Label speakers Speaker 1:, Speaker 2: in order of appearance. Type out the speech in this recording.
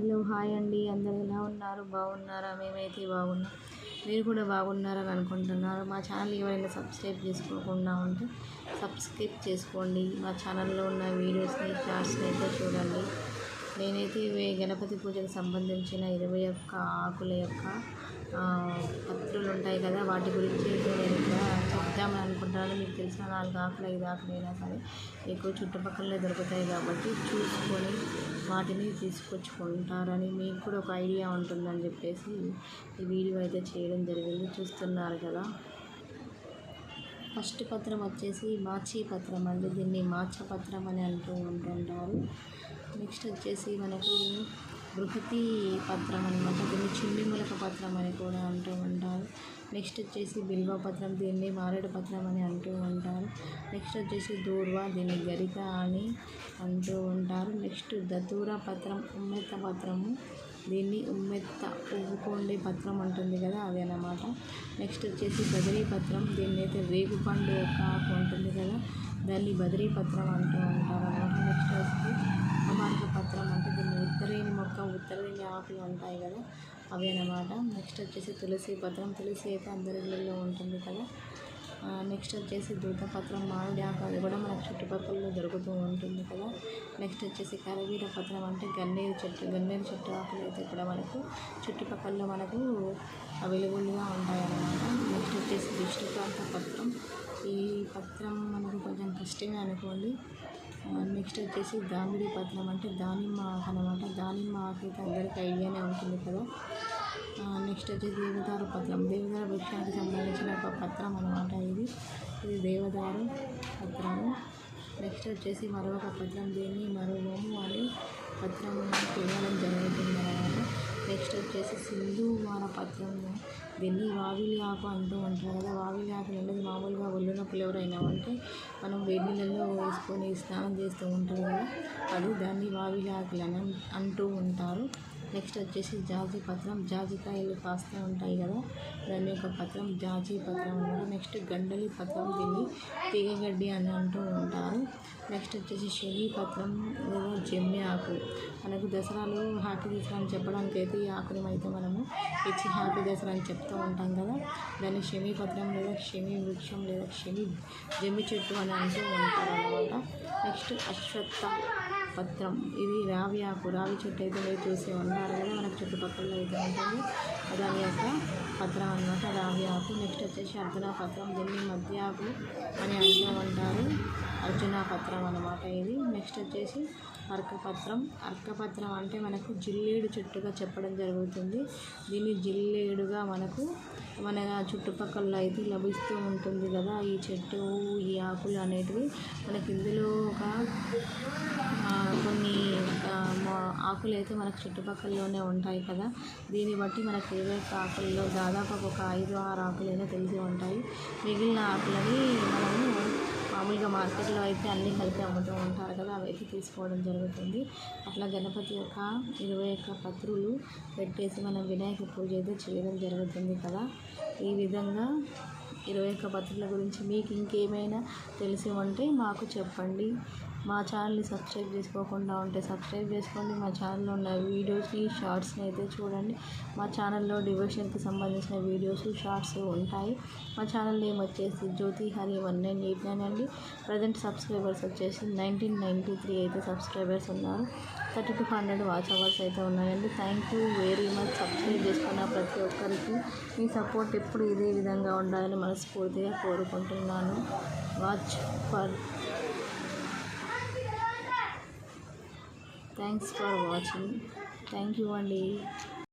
Speaker 1: Hello hi అండి. అందరూ ఎలా ఉన్నారు? బాగున్నారా? మేమైతే బాగున్నాం. మీరు కూడా బాగున్నారని అనుకుంటున్నారు. మా ఛానల్ ఎవరైనా సబ్స్క్రైబ్ చేసుకోకుండా ఉంటే సబ్స్క్రైబ్ చేసుకోండి. మా ఛానల్లో ఉన్న వీడియోస్ని షార్ట్స్ని అయితే చూడండి. నేనైతే ఇవి గణపతి పూజకు సంబంధించిన ఇరవై ఒక్క ఆకుల యొక్క పత్రులు ఉంటాయి కదా వాటి గురించి నేను ఇక్కడ చెప్తామని అనుకుంటున్నాను. మీకు తెలిసిన నాలుగు ఆకులు ఐదు ఆకులు అయినా సరే ఎక్కువ చుట్టుపక్కలనే దొరుకుతాయి కాబట్టి చూసుకొని వాటిని తీసుకొచ్చుకుంటారని మీకు కూడా ఒక ఐడియా ఉంటుందని చెప్పేసి ఈ వీడియో అయితే చేయడం జరిగింది. చూస్తున్నారు కదా. ఫస్ట్ పత్రం వచ్చేసి మాచి పత్రం అండి. దీన్ని మాచ పత్రం అని అంటూ ఉంటుంటారు. నెక్స్ట్ వచ్చేసి మనకు బృహతి పత్రం అనమాట దీన్ని చిన్ని పత్రం అని కూడా అంటూ ఉంటారు. నెక్స్ట్ వచ్చేసి బిల్వ పత్రం దీన్ని మారేడు పత్రం అని అంటూ ఉంటారు. నెక్స్ట్ వచ్చేసి దూర్వ దీన్ని గరిక అని అంటూ ఉంటారు. నెక్స్ట్ దతూర పత్రం అమృత పత్రము దీన్ని ఉమ్మెత్త పువ్వుకోండి పత్రం అంటుంది కదా అది అన్నమాట. నెక్స్ట్ వచ్చేసి బదిరీ పత్రం. దీన్ని అయితే రేగు పండు యొక్క ఆకు ఉంటుంది కదా దాన్ని బదిరీ పత్రం అంటూ ఉంటారు అన్నమాట నెక్స్ట్ వచ్చి కుమార్క పత్రం అంటే దీన్ని ఉత్తరేణి మొక్క ఉత్తరేణి ఆకులు ఉంటాయి కదా అవి అన్నమాట నెక్స్ట్ వచ్చేసి తులసి పత్రం. తులసి అయితే అందరి ఇళ్ళల్లో ఉంటుంది కదా నెక్స్ట్ వచ్చేసి దూతపత్రం మామిడి ఆకు అది కూడా మనకు చుట్టుపక్కల దొరుకుతూ ఉంటుంది కదా. నెక్స్ట్ వచ్చేసి కరవీర పత్రం అంటే గన్నేరు చెట్టు గన్నేరు చెట్టు ఆకులు అయితే కూడా మనకు చుట్టుపక్కల మనకు అవైలబుల్గా ఉంటాయన్నమాట. నెక్స్ట్ వచ్చేసి విష్ణుకాంత పత్రం. ఈ పత్రం మనకు కొంచెం కష్టమే అనుకోండి. నెక్స్ట్ వచ్చేసి దామిడి పత్రం అంటే దానిమ్మ ఆకు అనమాట దానిమ్మ ఆకు అయితే అందరికీ ఐడియానే ఉంటుంది కదా. నెక్స్ట్ వచ్చేసి దేవదారు పత్రం. దేవదారు వృక్షానికి సంబంధించిన ఒక పత్రం అనమాట ఇది. ఇది దేవదారు పత్రము. నెక్స్ట్ వచ్చేసి మరొక పత్రం దీన్ని మరువము అని పత్రం చేయడం జరుగుతుంది అనమాట నెక్స్ట్ వచ్చేసి సింధు వాన పత్రం దీన్ని వావిలి ఆకు అంటూ ఉంటారు కదా. వావిలి ఆకు అనేది మామూలుగా ఒళ్ళు నొప్పులు ఎవరైనా ఉంటే మనం వేడి నీళ్ళలో వేసుకొని స్నానం చేస్తూ ఉంటారు కదా. అది దాన్ని వావిలి ఆకులు అని అంటూ ఉంటారు. నెక్స్ట్ వచ్చేసి జాజీ పత్రం. జాజికాయలు కాస్తూ ఉంటాయి కదా. దాని యొక్క పత్రం జాజి పత్రం అన్నారు నెక్స్ట్ గండలి పత్రం దీన్ని తీగగడ్డి అని అంటూ ఉంటారు. నెక్స్ట్ వచ్చేసి శని పత్రం లేదా జమ్మి ఆకు. మనకు దసరాలో హ్యాపీ దసరా అని చెప్పడానికి అయితే ఈ ఆకుని అయితే మనము ఇచ్చి హ్యాపీ దసరా అని చెప్తూ ఉంటాం కదా. దాన్ని షమి పత్రం లేదా క్షమి వృక్షం లేదా క్షమి జమ్మి చెట్టు అని అంటూ ఉంటారు అన్నమాట నెక్స్ట్ అశ్వత్థ. పత్రం. ఇది రావి ఆకు. రావి చెట్టు అయితే మీరు చూసి ఉన్నారు కదా మనకు చుట్టుపక్కల అయితే ఉంటుంది. దాని యొక్క పత్రం అన్నమాట రావి ఆకు. నెక్స్ట్ వచ్చేసి అర్జున పత్రం. దీన్ని మధ్య ఆకు అని అంటూ ఉంటారు. అర్జున పత్రం అన్నమాట ఇది. నెక్స్ట్ వచ్చేసి అర్కపత్రం అర్కపత్రం అంటే మనకు జిల్లేడు చెట్టుగా చెప్పడం జరుగుతుంది. దీన్ని జిల్లేడుగా మనకు మన చుట్టుపక్కల అయితే లభిస్తూ ఉంటుంది కదా ఈ చెట్టు ఈ ఆకులు అనేటివి. మనకి ఇందులో ఒక కొన్ని ఆకులు అయితే మనకు చుట్టుపక్కలలోనే ఉంటాయి కదా. దీన్ని బట్టి మనకు ఏదైతే ఆకుల్లో దాదాపు ఒక ఐదు ఆరు ఆకులైనా తెలిసి ఉంటాయి. మిగిలిన ఆకులని మనము మామూలుగా మార్కెట్లో అయితే అన్నీ కలిపి అమ్ముతూ ఉంటారు కదా అవి అయితే తీసుకోవడం జరుగుతుంది. అట్లా గణపతి యొక్క ఇరవై ఒక్క పత్రులు పెట్టేసి మనం వినాయక పూజ అయితే చేయడం జరుగుతుంది కదా. ఈ విధంగా ఇరవై ఒక్క పత్రుల గురించి మీకు ఇంకేమైనా తెలిసి ఉంటే మాకు చెప్పండి. మా ఛానల్ని సబ్స్క్రైబ్ చేసుకోకుండా ఉంటే సబ్స్క్రైబ్ చేసుకోండి. మా ఛానల్లో ఉన్న వీడియోస్ని షార్ట్స్ని అయితే చూడండి. మా ఛానల్లో డివోషన్కి సంబంధించిన వీడియోస్ షార్ట్స్ ఉంటాయి. మా ఛానల్ నేమ్ వచ్చేసి Jyothi Hari one nine eight nine అండి. ప్రజెంట్ సబ్స్క్రైబర్స్ వచ్చేసి నైన్టీన్ నైంటీ త్రీ అయితే సబ్స్క్రైబర్స్ ఉన్నారు. Thirty two hundred watch hours అయితే ఉన్నాయండి. Thank you very much. Subscribe చేసుకున్న ప్రతి ఒక్కరికి మీ సపోర్ట్ ఎప్పుడు ఇదే విధంగా ఉండాలని మనస్ఫూర్తిగా కోరుకుంటున్నాను. Watch for thanks for watching thank you అండి